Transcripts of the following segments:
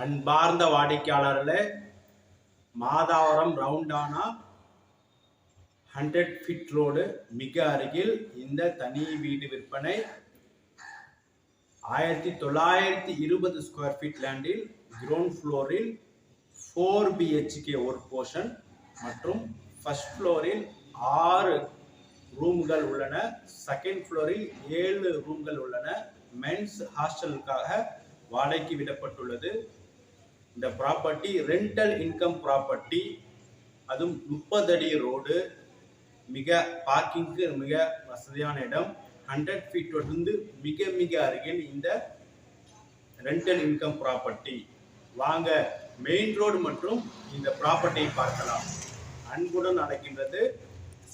அன்பார்ந்த வாடிக்கையாளர்களே மாதாவரம் ரவுண்டானா ஹண்ட்ரட் ஃபிட் ரோடு மிக அருகில் இந்த தனி வீடு விற்பனை. ஆயிரத்தி தொள்ளாயிரத்தி இருபது ஸ்கொயர் ஃபீட் லேண்டில் கிரவுண்ட் ஃப்ளோரில் ஃபோர் பிஹெச்கே ஒரு போர்ஷன் மற்றும் ஃபர்ஸ்ட் ஃப்ளோரில் ஆறு ரூம்கள் உள்ளன. செகண்ட் ஃப்ளோரில் ஏழு ரூம்கள் உள்ளன. மென்ஸ் ஹாஸ்டலுக்காக வாடகைக்கு விடப்பட்டுள்ளது. இந்த ப்ராப்பர்ட்டி ரெண்டல் இன்கம் ப்ராப்பர்ட்டி அதுவும் முப்பது அடி ரோடு மிக பார்க்கிங்க்கு மிக வசதியான இடம். ஹண்ட்ரட் ஃபீட் மிக மிக அருகில் இந்த ரெண்டல் இன்கம் ப்ராப்பர்ட்டி வாங்க மெயின் ரோடு மற்றும் இந்த ப்ராப்பர்ட்டியை பார்க்கலாம். அன்புடன் நடக்கின்றது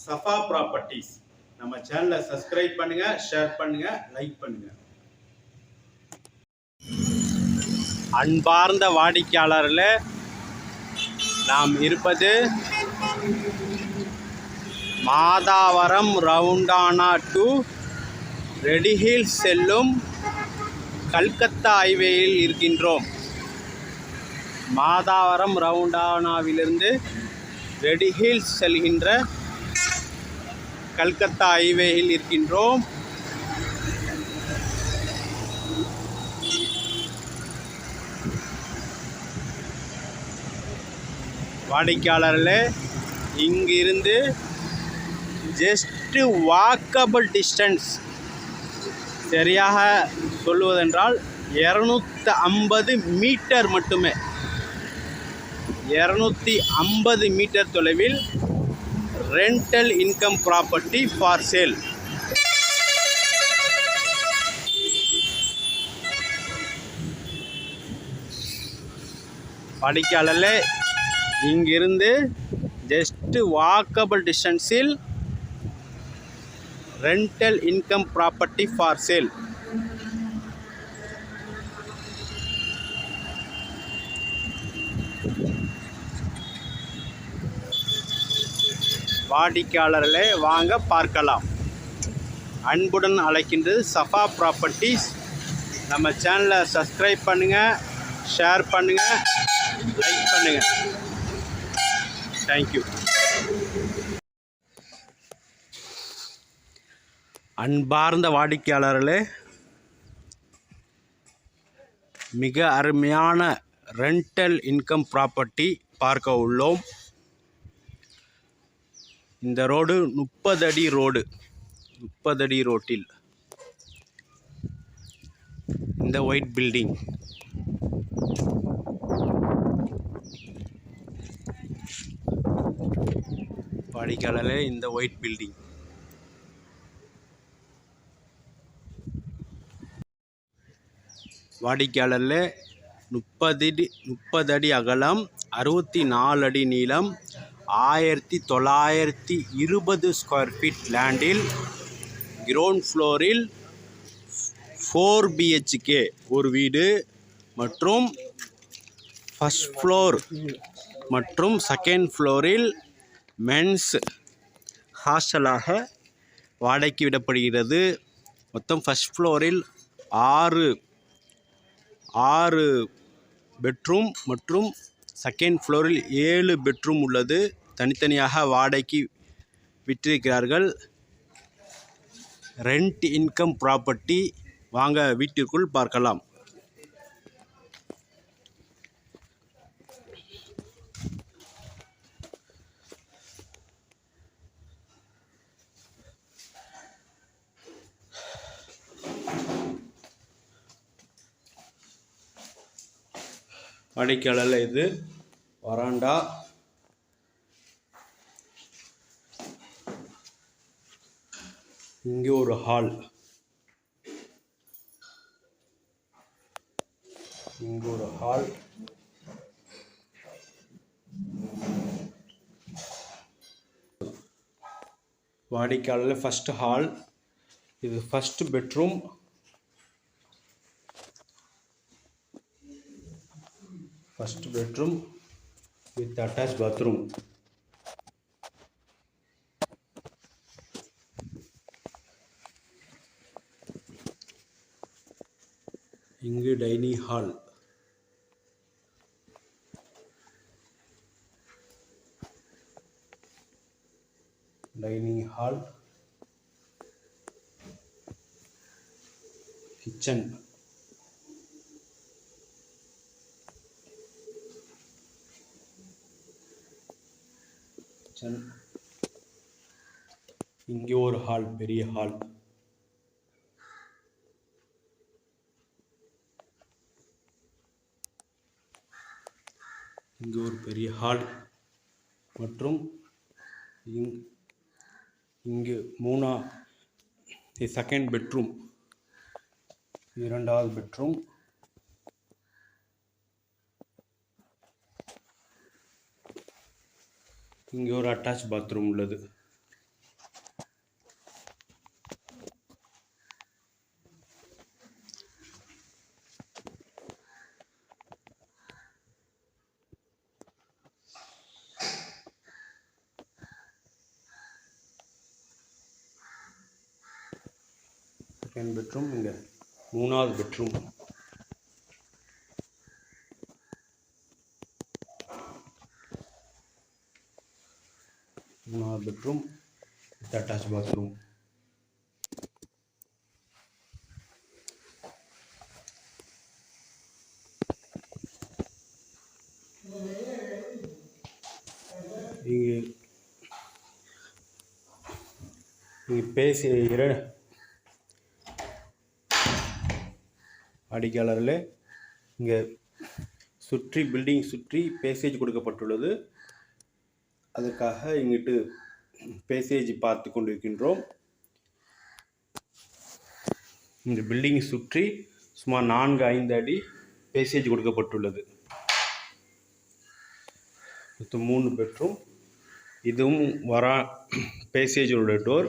சஃபா ப்ராப்பர்ட்டிஸ் நம்ம சேனலை சப்ஸ்கிரைப் பண்ணுங்கள் ஷேர் பண்ணுங்கள் லைக் பண்ணுங்கள் அன்பார்ந்த வாடிக்கையாளர்களே நாம் இருப்பது மாதாவரம் ரவுண்டானா டு ரெடிஹில் செல்லும் கல்கத்தா ஹைவேயில் இருக்கின்றோம். மாதாவரம் ரவுண்டானாவிலிருந்து ரெடிஹில்ஸ் செல்கின்ற கல்கத்தா ஹைவேயில் இருக்கின்றோம். வாடிக்கையாளர்களே இங்கிருந்து ஜஸ்ட்டு வாக்கபிள் டிஸ்டன்ஸ் சரியாக சொல்லுவதென்றால் இரநூத்தி ஐம்பது மீட்டர் மட்டுமே. இரநூத்தி ஐம்பது மீட்டர் தொலைவில் rental income property for sale படிக்காளர்களே இங்கிருந்து ஜஸ்ட்டு வாக்கபிள் டிஸ்டன்ஸில் rental income property for sale வாடிக்கையாளர்களே வாங்க பார்க்கலாம். அன்புடன் அழைக்கின்றது சஃபா ப்ராப்பர்ட்டிஸ் நம்ம சேனலை சப்ஸ்கிரைப் பண்ணுங்கள் ஷேர் பண்ணுங்கள் லைக் பண்ணுங்கள் தேங்க்யூ அன்பார்ந்த வாடிக்கையாளர்களே மிக அருமையான ரெண்டல் இன்கம் ப்ராப்பர்ட்டி பார்க்க உள்ளோம். இந்த ரோடு முப்பது அடி ரோடு முப்பது அடி ரோட்டில். இந்த ஒயிட் பில்டிங் வாடிக்கையாளர்களே இந்த ஒயிட் பில்டிங் வாடிக்கையாளரில் முப்பது அடி முப்பது அடி அகலம் அறுபத்தி நாலு அடி நீளம் ஆயிரத்தி தொள்ளாயிரத்தி இருபது ஸ்கொயர் ஃபீட் லேண்டில் கிரவுண்ட் ஃப்ளோரில் ஃபோர் பிஹெச்கே ஒரு வீடு மற்றும் ஃபஸ்ட் ஃப்ளோர் மற்றும் செகண்ட் ஃப்ளோரில் மென்ஸ் ஹாஸ்டலாக வாடகைக்கு விடப்படுகிறது. மொத்தம் ஃபஸ்ட் ஃப்ளோரில் ஆறு ஆறு பெட்ரூம் மற்றும் செகண்ட் ஃப்ளோரில் ஏழு பெட்ரூம் உள்ளது. தனித்தனியாக வாடகைக்கு விற்றிருக்கிறார்கள் ரெண்ட் இன்கம் ப்ராப்பர்ட்டி வாங்க வீட்டிற்குள் பார்க்கலாம். வாடிக்கையாளரில் இது வராண்டா? இங்கே ஒரு ஹால் இங்கே ஒரு ஹால் வாடிக்கையாளர் ஃபஸ்ட்டு ஹால் இது first bedroom first bedroom with attached bathroom இங்கு dining hall dining hall kitchen kitchen இங்கே ஒரு ஹால் பெரிய ஹால் இங்கே ஒரு பெரிய ஹால் மற்றும் இங் இங்கு மூணா செகண்ட் பெட்ரூம் இரண்டாவது பெட்ரூம் இங்கே ஒரு அட்டாச் பாத்ரூம் உள்ளது. செகண்ட் பெட்ரூம் இங்கே. மூணாவது பெட்ரூம் மூணாவது பெட்ரூம் வித் அட்டாச் பாத்ரூம் இங்கே இங்கே பேசி இர இங்கே சுற்றி பில்டிங் சுற்றி பேசேஜ் கொடுக்கப்பட்டுள்ளது. அதற்காக இங்கிட்டு பேசேஜ் பார்த்து கொண்டிருக்கின்றோம். இந்த பில்டிங் சுற்றி சுமார் நான்கு ஐந்து அடி பேசேஜ் கொடுக்கப்பட்டுள்ளது. மொத்தம் மூணு பெட்ரூம். இதுவும் வரா பேசேஜோட டோர்.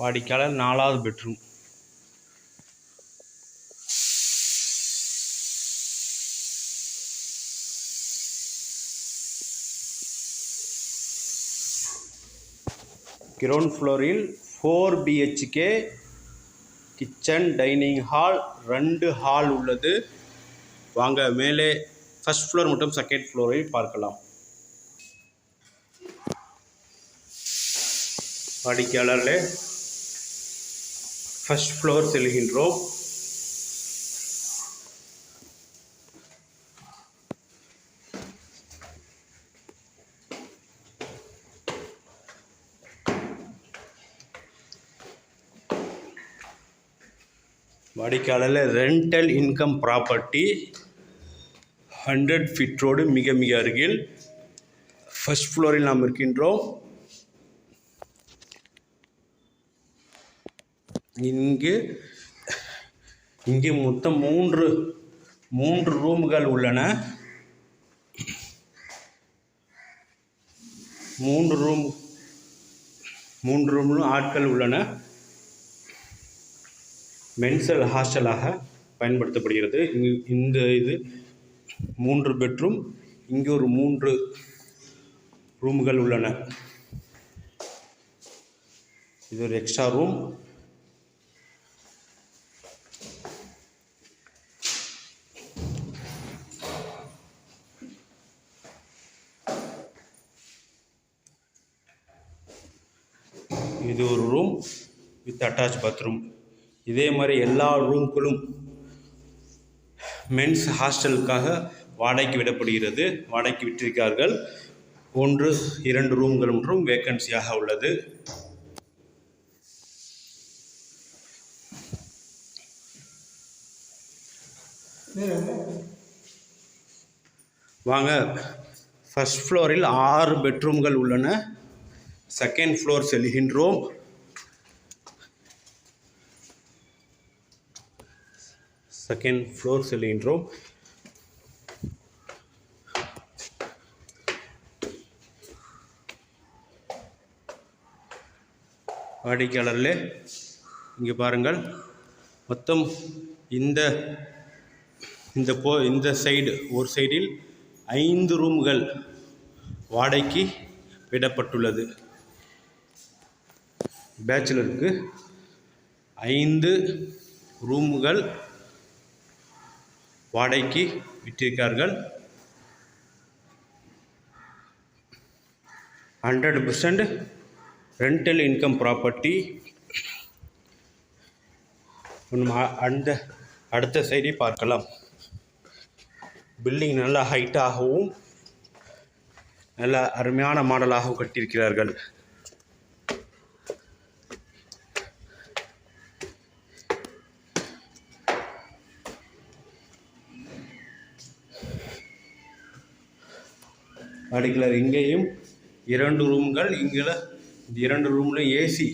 வாடிக்கையாளர் நாலாவது பெட்ரூம். கிரவுண்ட் ஃப்ளோரில் four BHK kitchen dining hall ரெண்டு ஹால் உள்ளது. வாங்க மேலே ஃபர்ஸ்ட் ஃப்ளோர் மற்றும் செகண்ட் ஃப்ளோரை பார்க்கலாம். வாடிக்கையாளர்களே ஃபர்ஸ்ட் ஃப்ளோர் செல்கின்றோம் வாடிக்கையாளர் rental income property hundred feet road மிக மிக அருகில் ஃபஸ்ட் ஃப்ளோரில் நாம் இருக்கின்றோம். இங்கு இங்கே மொத்தம் மூன்று மூன்று ரூம்கள் உள்ளன. மூன்று ரூம் மூன்று ரூம்லும் ஆட்கள் உள்ளன. மென்சல் ஹாஸ்டலாக பயன்படுத்தப்படுகிறது. இங்கு இந்த இது மூன்று பெட்ரூம் இங்கே ஒரு மூன்று ரூம்கள் உள்ளன. இது ஒரு எக்ஸ்ட்ரா ரூம். அட்டாச் பாத்ரூம் இதே மாதிரி எல்லா ரூம்களும் மென்ஸ் ஹாஸ்டலுக்காக வாடகைக்கு விடப்படுகிறது. வாடகைக்கு விட்டிருக்கிறார்கள். ஒன்று இரண்டு ரூம்கள் மற்றும் வேக்கன்சியாக உள்ளது. வாங்க ஃபர்ஸ்ட் ஃப்ளோரில் ஆறு பெட்ரூம்கள் உள்ளன. செகண்ட் ஃப்ளோர் செல்கின்றோம். செகண்ட் ஃப்ளோர் செல்கின்றோம் வாடிக்கையாளர்களே இங்கே பாருங்கள். மொத்தம் இந்த இந்த போ இந்த சைடு ஒரு சைடில் ஐந்து ரூம்கள் வாடகைக்கு விடப்பட்டுள்ளது. பேச்சுலருக்கு ஐந்து ரூம்கள் வாடகைக்கு விற்றிருக்கார்கள். Hundred percent rental income property அந்த அடுத்த சைடே பார்க்கலாம். பில்டிங் நல்லா ஹைட்டாகவும் நல்ல அருமையான மாடலாகவும் கட்டியிருக்கிறார்கள். அடுக்கலர் இங்கேயும் இரண்டு ரூம்கள் இங்கே இந்த இரண்டு ரூம்லையும் ஏசி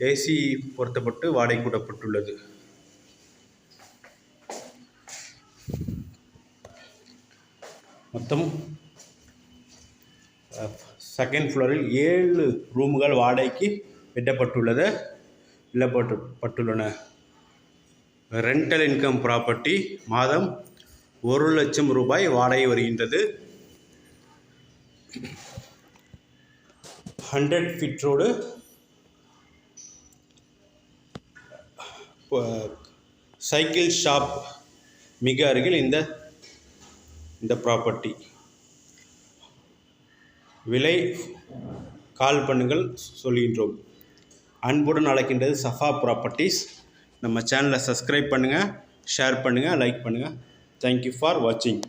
ஏசி பொருத்தப்பட்டு வாடகை கூடப்பட்டுள்ளது மொத்தம் செகண்ட் ஃப்ளோரில் ஏழு ரூம்கள் வாடகைக்கு விடப்பட்டுள்ளது விடப்பட்டு பட்டுள்ளன ரெண்டல் இன்கம் ப்ராப்பர்ட்டி மாதம் ஒரு லட்சம் ரூபாய் வாடகை வருகின்றது. Hundred feet road cycle shop மிக அருகில் இந்த இந்த ப்ராப்பர்ட்டி விலை கால் பண்ணுங்கள் சொல்கின்றோம். அன்புடன் அழைக்கின்றது சஃபா ப்ராப்பர்ட்டிஸ் நம்ம சேனலை சப்ஸ்கிரைப் பண்ணுங்கள் ஷேர் பண்ணுங்கள் லைக் பண்ணுங்கள் தேங்க்யூ ஃபார் வாட்சிங்